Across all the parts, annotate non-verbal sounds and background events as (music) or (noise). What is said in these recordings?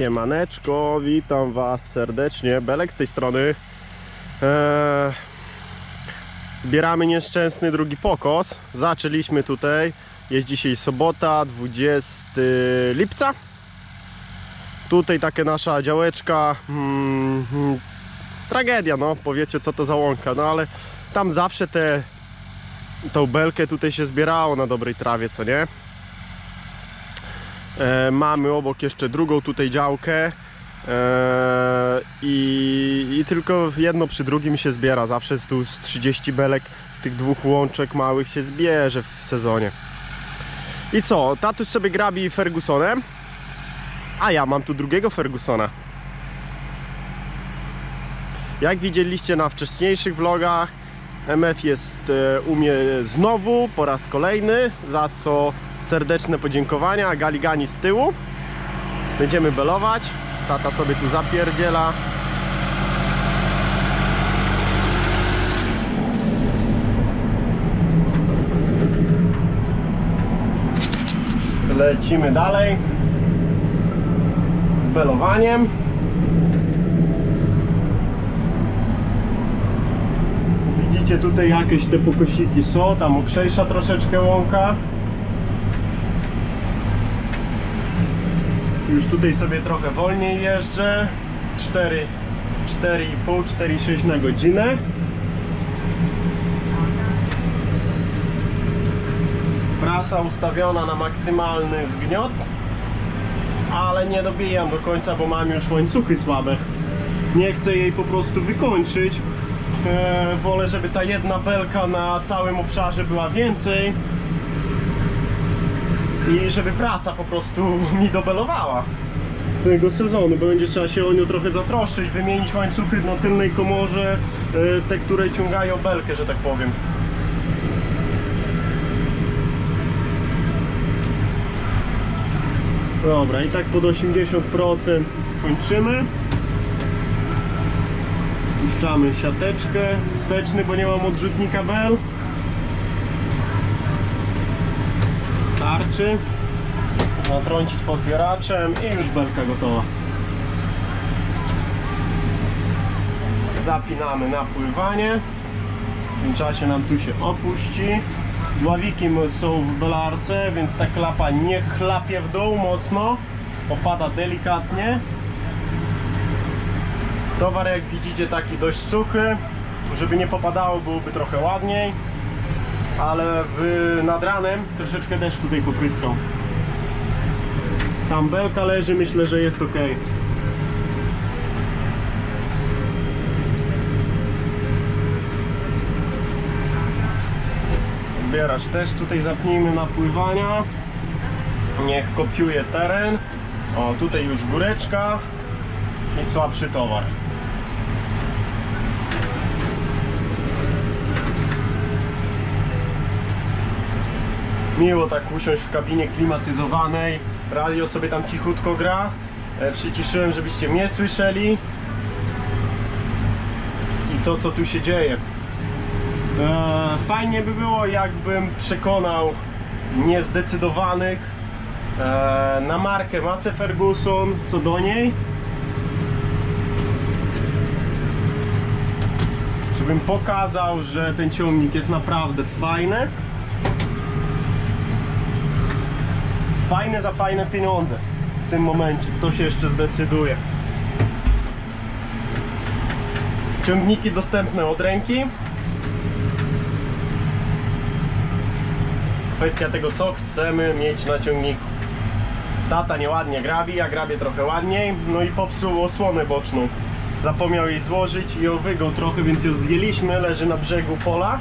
Siemaneczko, witam Was serdecznie. Belek z tej strony. Eee, zbieramy nieszczęsny drugi pokos. Zaczęliśmy tutaj. Jest dzisiaj sobota, 20 lipca. Tutaj takie nasza działeczka. Mm, mm, tragedia, no. Powiecie co to za łąka, no ale tam zawsze te tą belkę tutaj się zbierało na dobrej trawie, co nie? E, mamy obok jeszcze drugą tutaj działkę e, i, i tylko jedno przy drugim się zbiera. Zawsze z, tu z 30 belek z tych dwóch łączek małych się zbierze w sezonie. I co? Tatuś sobie grabi Fergusonem, a ja mam tu drugiego Fergusona. Jak widzieliście na wcześniejszych vlogach, MF jest e, u mnie znowu po raz kolejny, za co serdeczne podziękowania. Galigani z tyłu. Będziemy belować. Tata sobie tu zapierdziela. Lecimy dalej z belowaniem. Widzicie tutaj jakieś te pokosiki są, tam okrzejsza troszeczkę łąka. Już tutaj sobie trochę wolniej jeżdżę. 4, 4,5, 4,6 na godzinę. Prasa ustawiona na maksymalny zgniot, ale nie dobijam do końca, bo mam już łańcuchy słabe. Nie chcę jej po prostu wykończyć. E, wolę, żeby ta jedna belka na całym obszarze była więcej i żeby prasa po prostu (laughs) mi dobelowała tego sezonu, bo będzie trzeba się o nią trochę zatroszczyć, wymienić łańcuchy na tylnej komorze, e, te, które ciągają belkę, że tak powiem. Dobra, i tak pod 80% kończymy. Puszczamy siateczkę, wsteczny, bo nie mam odrzutnika bel. Starczy. Natrącić podbieraczem i już belka gotowa. Zapinamy napływanie. W tym czasie nam tu się opuści. Dławiki są w belarce, więc ta klapa nie chlapie w dół mocno. Opada delikatnie. Towar jak widzicie taki dość suchy. Żeby nie popadało byłoby trochę ładniej. Ale w, nad ranem troszeczkę deszcz tutaj popryskał. Tam belka leży, myślę, że jest ok. Odbieracz też tutaj zapnijmy napływania. Niech kopiuje teren. O, tutaj już góreczka i słabszy towar. Miło tak usiąść w kabinie klimatyzowanej. Radio sobie tam cichutko gra. E, Przyciszyłem, żebyście mnie słyszeli. I to, co tu się dzieje. E, Fajnie by było, jakbym przekonał niezdecydowanych e, na markę Mace Ferguson, co do niej. Żebym pokazał, że ten ciągnik jest naprawdę fajny. Fajne za fajne pieniądze w tym momencie. Kto się jeszcze zdecyduje? Ciągniki dostępne od ręki. Kwestia tego, co chcemy mieć na ciągniku. Tata nieładnie grabi, ja grabię trochę ładniej. No i popsuł osłonę boczną. Zapomniał jej złożyć i ją wygiął trochę, więc ją zdjęliśmy. Leży na brzegu pola.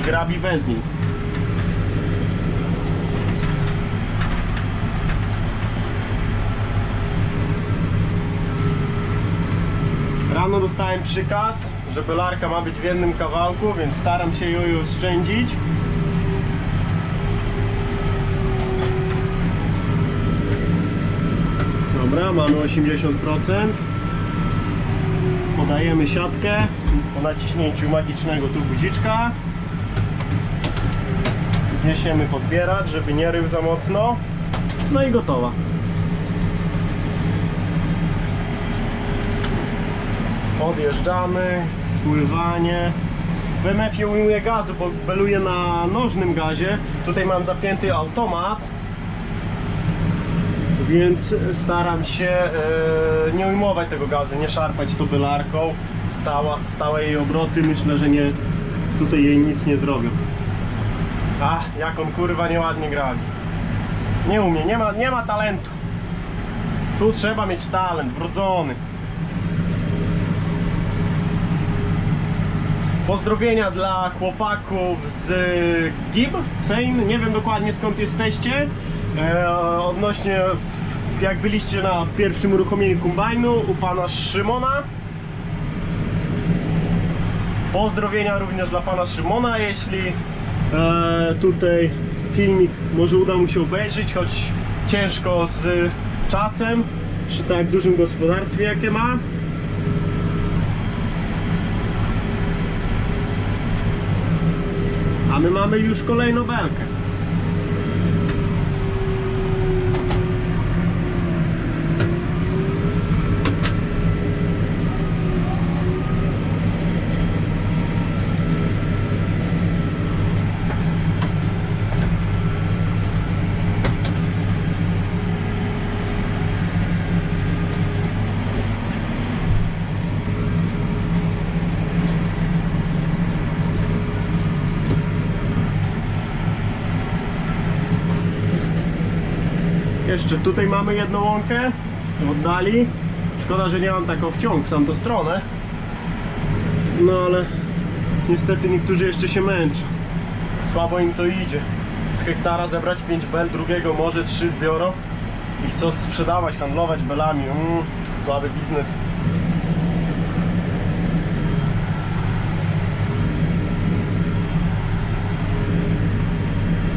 I grabi bez niej. Rano dostałem przykaz, że belarka ma być w jednym kawałku, więc staram się ją oszczędzić. Dobra, mamy 80%. Podajemy siatkę po naciśnięciu magicznego tu guziczka. Niesiemy podbierać, żeby nie rył za mocno. No i gotowa. Odjeżdżamy, pływanie. W MF-ie ujmuję gazu, bo beluję na nożnym gazie. Tutaj mam zapięty automat, więc staram się e, nie ujmować tego gazu, nie szarpać to belarką. Stała, stałe jej obroty, myślę, że nie, tutaj jej nic nie zrobią. Ach, jak on kurwa nieładnie gra. Nie umie, nie ma, nie ma talentu. Tu trzeba mieć talent, wrodzony. Pozdrowienia dla chłopaków z GIB, Sein, nie wiem dokładnie skąd jesteście. E, odnośnie jak byliście na pierwszym uruchomieniu kombajnu u pana Szymona. Pozdrowienia również dla pana Szymona, jeśli tutaj filmik może uda mu się obejrzeć, choć ciężko z czasem przy tak dużym gospodarstwie jakie ma. A my mamy już kolejną belkę. Jeszcze tutaj mamy jedną łąkę w oddali. Szkoda, że nie mam taką wciąg w tamtą stronę. No ale niestety niektórzy jeszcze się męczą. Słabo im to idzie. Z hektara zebrać 5 bel, drugiego może 3 zbiorą i chcą sprzedawać, handlować belami. Mm, słaby biznes.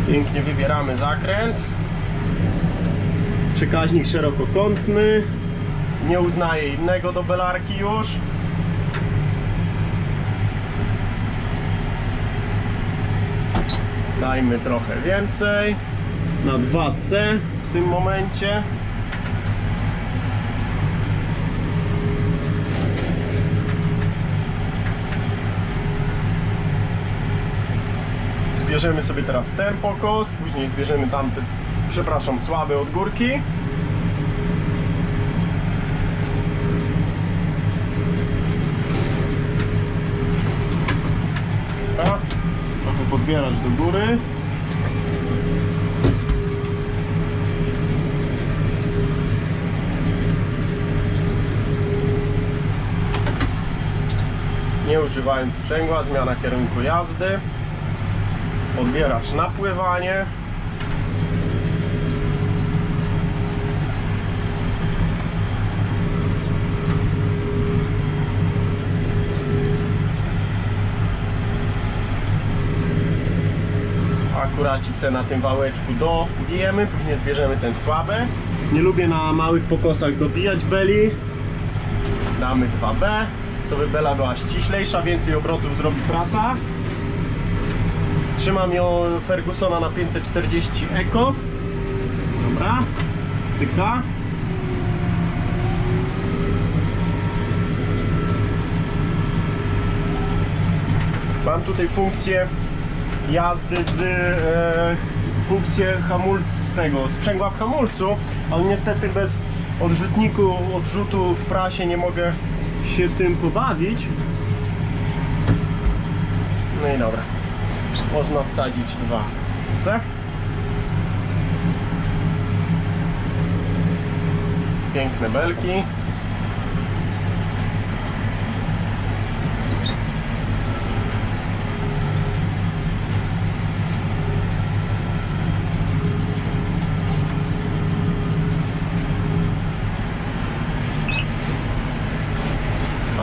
Pięknie wybieramy zakręt. Przekaźnik szerokokątny. Nie uznaje innego do belarki już. Dajmy trochę więcej. Na 2C w tym momencie. Zbierzemy sobie teraz ten pokos, później zbierzemy tamte, przepraszam, słabe od górki. Trochę podbierać do góry. Nie używając sprzęgła, zmiana kierunku jazdy. Odbieracz napływanie. Akuracik se na tym wałeczku dobijemy, później zbierzemy ten słaby. Nie lubię na małych pokosach dobijać beli. Damy 2B, to by bela była ściślejsza, więcej obrotów zrobi prasa. Trzymam ją Fergusona na 540 Eco. Dobra, styka. Mam tutaj funkcję jazdy z e, funkcję hamulcu tego sprzęgła w hamulcu, ale niestety bez odrzutniku, odrzutu w prasie nie mogę się tym pobawić. No i dobra. Można wsadzić dwa C. Piękne belki.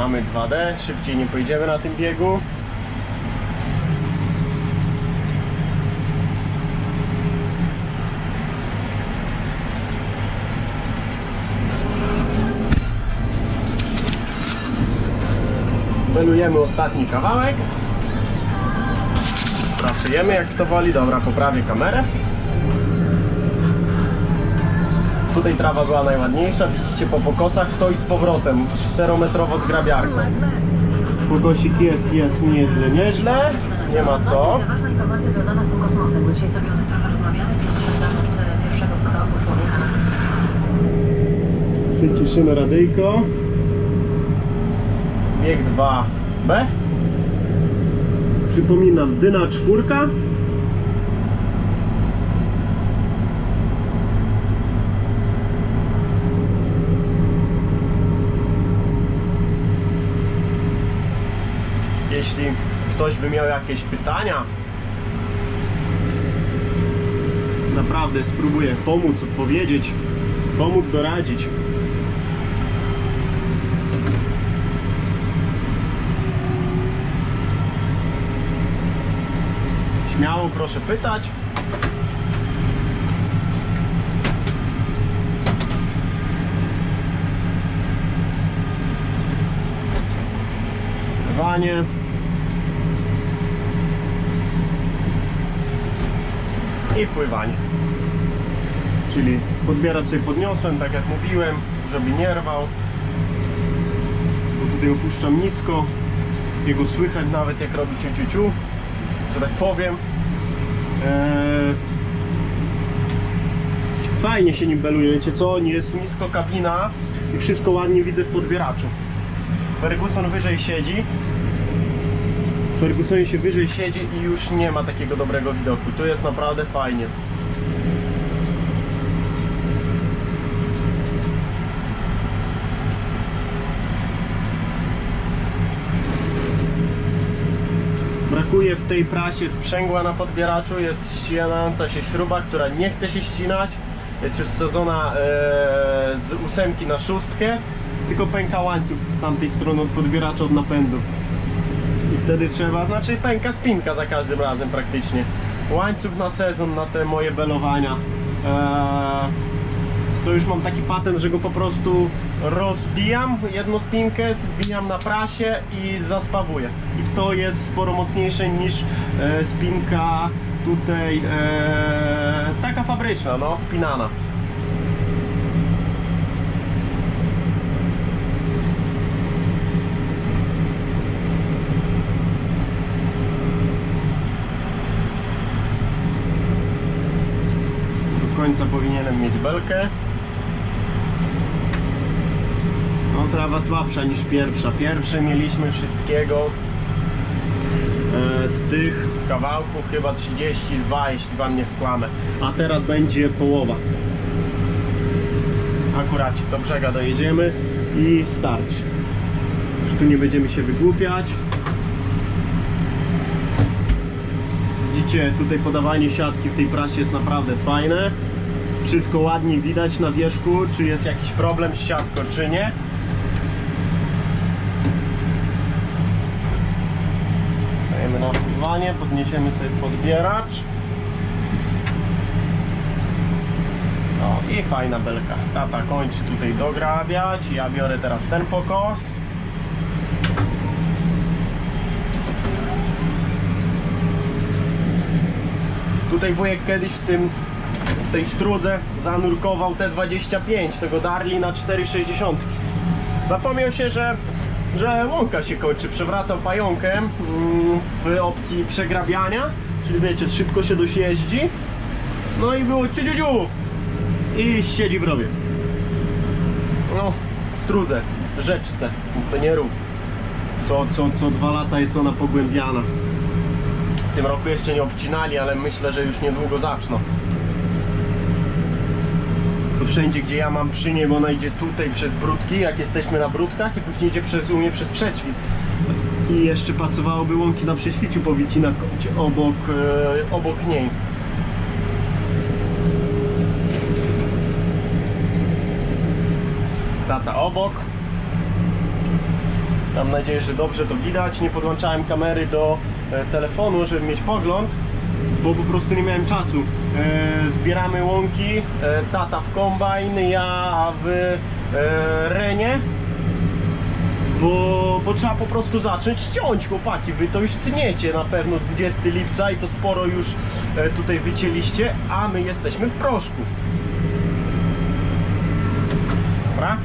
Mamy 2D, szybciej nie pojedziemy na tym biegu. Belujemy ostatni kawałek. Pracujemy jak to woli. Dobra, poprawię kamerę. Tutaj trawa była najładniejsza. Widzicie po pokosach to i z powrotem. 4-metrowo zgrabiarką. Pokosik jest, jest nieźle, nieźle. Nie ma co. Ważna informacja związana z tym kosmosem, bo dzisiaj sobie o tym trochę rozmawiamy, pierwszego kroku człowieka na Przyciszymy radyjko. Bieg 2B. Przypominam, dyna czwórka. Jeśli ktoś by miał jakieś pytania, naprawdę spróbuję pomóc, odpowiedzieć, pomóc doradzić. Śmiało proszę pytać. Pływanie. I pływanie. Czyli podbierać sobie podniosłem, tak jak mówiłem, żeby nie rwał. Bo tutaj opuszczam nisko. Jego słychać nawet jak robi ciu, ciu, ciu że tak powiem. Eee, fajnie się nim beluje, wiecie co? Jest nisko kabina i wszystko ładnie widzę w podbieraczu. Ferguson wyżej siedzi. Ferguson się wyżej siedzi i już nie ma takiego dobrego widoku. Tu jest naprawdę fajnie. Brakuje w tej prasie sprzęgła na podbieraczu, jest ścinająca się śruba, która nie chce się ścinać. Jest już wsadzona e, z ósemki na szóstkę, tylko pęka łańcuch z tamtej strony od podbieracza od napędu. I wtedy trzeba, znaczy pęka spinka za każdym razem praktycznie. Łańcuch na sezon na te moje belowania. Eee, to już mam taki patent, że go po prostu rozbijam jedną spinkę, zbijam na prasie i zaspawuję. I to jest sporo mocniejsze niż e, spinka tutaj e, taka fabryczna, no, spinana. Końca powinienem mieć belkę. No trawa słabsza niż pierwsza. Pierwsze mieliśmy wszystkiego e, z tych kawałków chyba 32, jeśli wam nie skłamę. A teraz będzie połowa. Akurat do brzega dojedziemy i starczy. Już tu nie będziemy się wygłupiać. Widzicie, tutaj podawanie siatki w tej prasie jest naprawdę fajne. Wszystko ładnie widać na wierzchu, czy jest jakiś problem z siatką, czy nie. Dajemy na pływanie, podniesiemy sobie podbieracz. O, i fajna belka. Tata kończy tutaj dograbiać. Ja biorę teraz ten pokos. Tutaj wujek kiedyś w tym tej strudze zanurkował T25, tego Darli na 4,60. Zapomniał się, że, że łąka się kończy, przewracał pająkiem mm, w opcji przegrabiania, czyli wiecie, szybko się dość jeździ. No i było ciu, ciu, ciu i siedzi w rowie. No, strudze, w rzeczce, to nie rów. Co, co, co dwa lata jest ona pogłębiana. W tym roku jeszcze nie obcinali, ale myślę, że już niedługo zaczną. Wszędzie, gdzie ja mam przy niej, bo ona idzie tutaj przez brudki, jak jesteśmy na brudkach i później idzie przez u mnie przez prześwit. I jeszcze pasowałoby łąki na przeświciu powycinać obok, e, obok niej. Tata obok. Mam nadzieję, że dobrze to widać. Nie podłączałem kamery do e, telefonu, żeby mieć pogląd, bo po prostu nie miałem czasu. E, zbieramy łąki, e, tata w kombajn, ja w e, renie. Bo, bo trzeba po prostu zacząć ciąć, chłopaki. Wy to już tniecie na pewno 20 lipca i to sporo już tutaj wycięliście, a my jesteśmy w proszku. Dobra?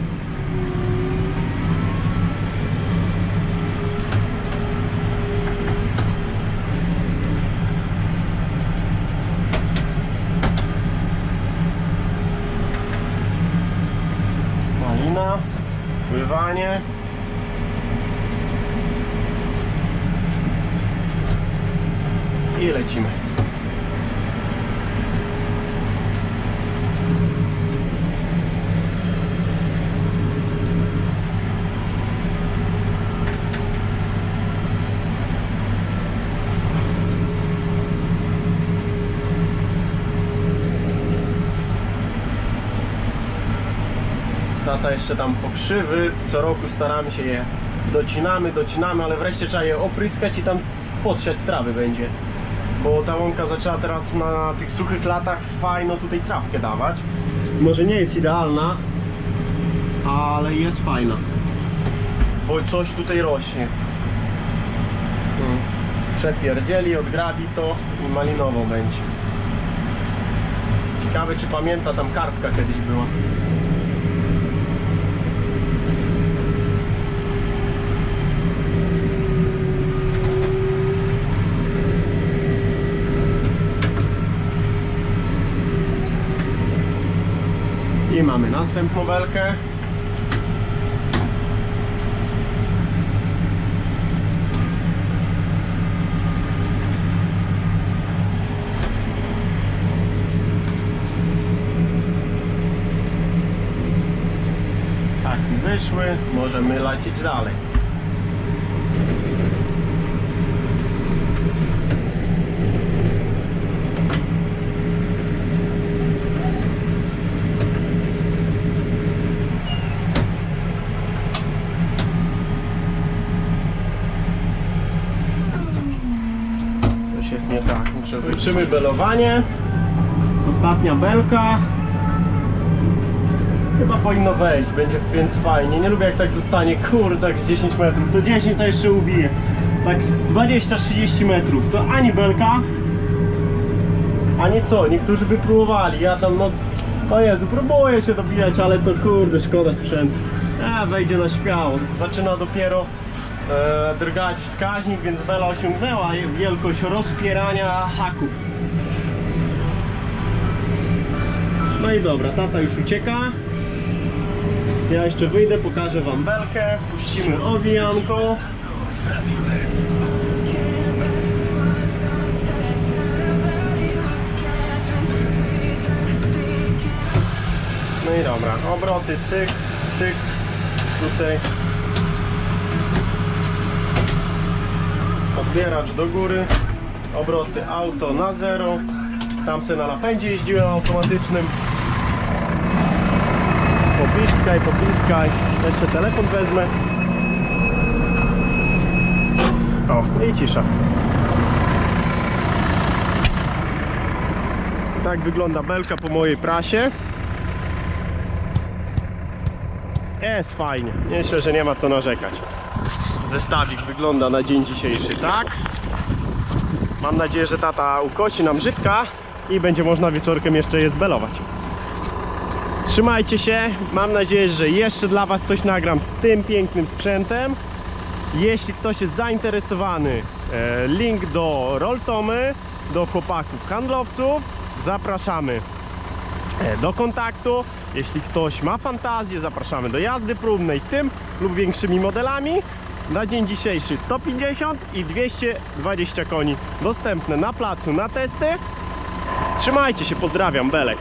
I lecimy. Tata jeszcze tam pokrzywy, co roku staramy się je docinamy, docinamy, ale wreszcie trzeba je opryskać i tam podsiać trawy będzie. Bo ta łąka zaczęła teraz na tych suchych latach fajno tutaj trawkę dawać. Może nie jest idealna, ale jest fajna. Bo coś tutaj rośnie. Hmm. Przepierdzieli, odgrabi to i malinowo będzie. Ciekawe czy pamięta, tam kartka kiedyś była. Mamy następną welkę. Tak, wyszły, możemy lecieć dalej. Coś jest nie wytrzymy belowanie. Ostatnia belka. Chyba powinno wejść, będzie więc fajnie. Nie lubię jak tak zostanie, kurde, tak z 10 metrów. To 10 to jeszcze ubije. Tak z 20-30 metrów. To ani belka, ani co. Niektórzy by próbowali. Ja tam, no, o Jezu, próbuję się dobijać, ale to kurde, szkoda sprzętu. A, wejdzie na śmiało. Zaczyna dopiero e, drgać wskaźnik, więc Bela osiągnęła wielkość rozpierania haków. No i dobra, tata już ucieka. Ja jeszcze wyjdę, pokażę wam belkę, puścimy owijanko. No i dobra, obroty, cyk, cyk, tutaj. Odbieracz do góry, obroty auto na zero. Tam sobie na napędzie jeździłem automatycznym. Popiskaj, popiskaj. Jeszcze telefon wezmę. O, i cisza. Tak wygląda belka po mojej prasie. Jest fajnie. Myślę, że nie ma co narzekać. Zestawik wygląda na dzień dzisiejszy tak. Mam nadzieję, że tata ukosi nam żytka i będzie można wieczorkiem jeszcze je zbelować. Trzymajcie się. Mam nadzieję, że jeszcze dla Was coś nagram z tym pięknym sprzętem. Jeśli ktoś jest zainteresowany, e, link do Rolltomy, do chłopaków handlowców, zapraszamy e, do kontaktu. Jeśli ktoś ma fantazję, zapraszamy do jazdy próbnej tym lub większymi modelami. Na dzień dzisiejszy 150 i 220 koni dostępne na placu na testy. Trzymajcie się, pozdrawiam, Belek.